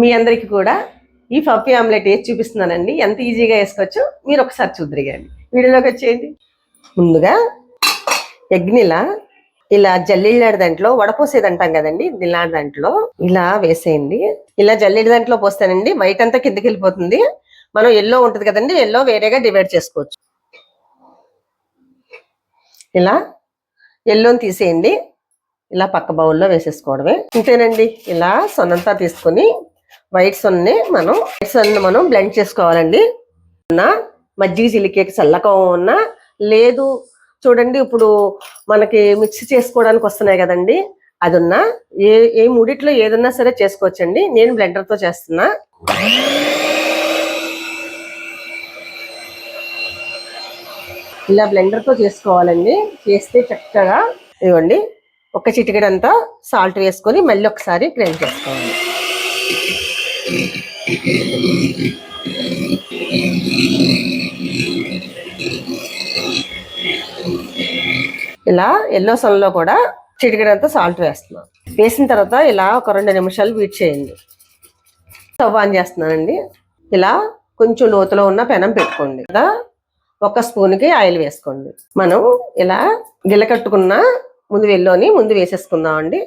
మీ అందరికీ కూడా ఈ పప్పి ఆమ్లెట్ వేసి చూపిస్తున్నానండి. ఎంత ఈజీగా వేసుకోవచ్చు మీరు ఒకసారి చూద్దరు వీడియోలోకి వచ్చేయండి. ముందుగా ఎగ్నిలా ఇలా జల్లిళ్ళాడి దాంట్లో వడపోసేది అంటాం కదండి నిలాడి దాంట్లో ఇలా వేసేయండి. ఇలా జల్లిడి దాంట్లో పోస్తానండి. వైట్ అంతా కిందకి వెళ్ళిపోతుంది. మనం ఎల్లో ఉంటుంది కదండి ఎల్లో వేరేగా డివైడ్ చేసుకోవచ్చు. ఇలా ఎల్లోని తీసేయండి. ఇలా పక్క బౌల్లో వేసేసుకోవడమే. ఇంతేనండి. ఇలా సొన్నంతా తీసుకొని వైట్స్ అన్ని మనం వైట్స్ అన్ని మనం బ్లెండ్ చేసుకోవాలండి. ఉన్న మజ్జిగ చిలికేకి చల్లగా ఉన్న లేదు. చూడండి ఇప్పుడు మనకి మిక్స్ చేసుకోవడానికి వస్తున్నాయి కదండి. అది ఉన్నా ఏ ఏ మూడిట్లో ఏదన్నా సరే చేసుకోవచ్చండి. నేను బ్లెండర్తో చేస్తున్నా. ఇలా బ్లెండర్తో చేసుకోవాలండి. చేస్తే చక్కగా ఇవ్వండి ఒక చిటికెడంతా సాల్ట్ వేసుకొని మళ్ళీ ఒకసారి గ్రైండ్ చేసుకోవాలి. ఇలా ఎల్లో సన్లో కూడా చిటికెడంతా సాల్ట్ వేస్తున్నాం వేసిన తర్వాత ఇలా ఒక రెండు నిమిషాలు వీట్ చేయండి. స్టవ్ ఆన్ చేస్తున్నానండి. ఇలా కొంచెం లోతులో ఉన్న పెనం పెట్టుకోండి. ఇలా ఒక స్పూన్కి ఆయిల్ వేసుకోండి. మనం ఇలా గిల్లకట్టుకున్న ముందు వెల్లోని ముందు వేసేసుకుందాం అండి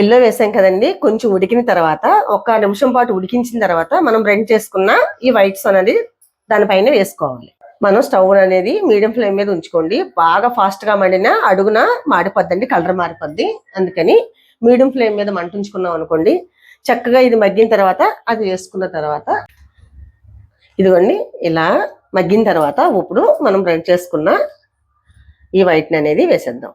ఎల్లో వేసాం కదండి కొంచెం ఉడికిన తర్వాత ఒక నిమిషం పాటు ఉడికించిన తర్వాత మనం బ్రెండ్ చేసుకున్న ఈ వైట్స్ అనేది దానిపైన వేసుకోవాలి. మనం స్టవ్ అనేది మీడియం ఫ్లేమ్ మీద ఉంచుకోండి. బాగా ఫాస్ట్గా మండిన అడుగున మాడిపోద్దండి కలర్ మారిపోద్ది. అందుకని మీడియం ఫ్లేమ్ మీద మంట ఉంచుకున్నాం అనుకోండి చక్కగా ఇది మగ్గిన తర్వాత అది వేసుకున్న తర్వాత ఇదిగోండి ఇలా మగ్గిన తర్వాత ఇప్పుడు మనం బ్రెండ్ చేసుకున్న ఈ వైట్ని అనేది వేసేద్దాం.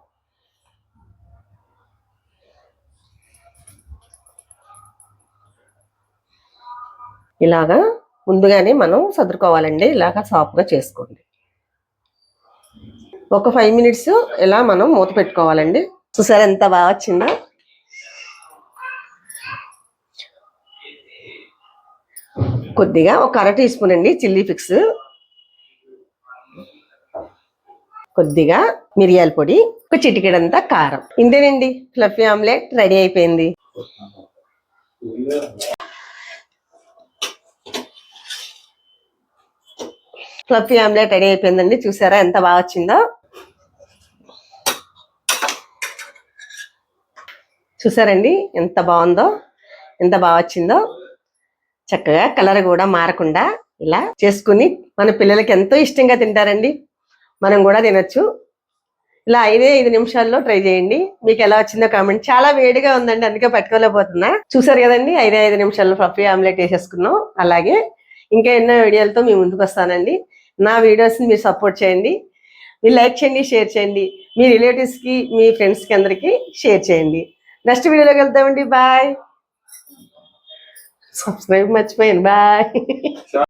ఇలాగా ముందుగానే మనం సర్దుకోవాలండి ఇలాగా సాఫ్ట్గా చేసుకోండి. ఒక ఫైవ్ మినిట్స్ ఇలా మనం మూత పెట్టుకోవాలండి. చూసారా ఎంత బాగా వచ్చిందో? కొద్దిగా ఒక అర టీ స్పూన్ అండి చిల్లీ ఫిక్స్ కొద్దిగా మిరియాల పొడి ఒక చిటికెడంతా కారం. ఇంతేనండి. ఫ్లఫీ ఆమ్లెట్ రెడీ అయిపోయింది. ఫ్లఫీ ఆమ్లెట్ రెడీ అయిపోయిందండి. చూసారా ఎంత బాగా వచ్చిందో? చూసారండి ఎంత బాగుందో? ఎంత బాగా వచ్చిందో? చక్కగా కలర్ కూడా మారకుండా ఇలా చేసుకుని మన పిల్లలకి ఎంతో ఇష్టంగా తింటారండి. మనం కూడా తినొచ్చు. ఇలా ఐదే ఐదు నిమిషాల్లో ట్రై చేయండి. మీకు ఎలా వచ్చిందో కామెంట్. చాలా వేడిగా ఉందండి అందుకే పట్టుకోలేకపోతున్నా. చూసారు కదండి ఐదే ఐదు నిమిషాల్లో ఫ్లఫీ ఆమ్లెట్ వేసేసుకున్నాం అలాగే ఇంకా ఎన్నో వీడియోలతో మీ ముందుకు వస్తానండి. నా వీడియోస్ని మీరు సపోర్ట్ చేయండి. మీరు లైక్ చేయండి షేర్ చేయండి. మీ రిలేటివ్స్కి మీ ఫ్రెండ్స్కి అందరికీ షేర్ చేయండి. నెక్స్ట్ వీడియోలోకి వెళ్తామండి బాయ్ సబ్స్క్రైబ్ మర్చిపోయాను. బాయ్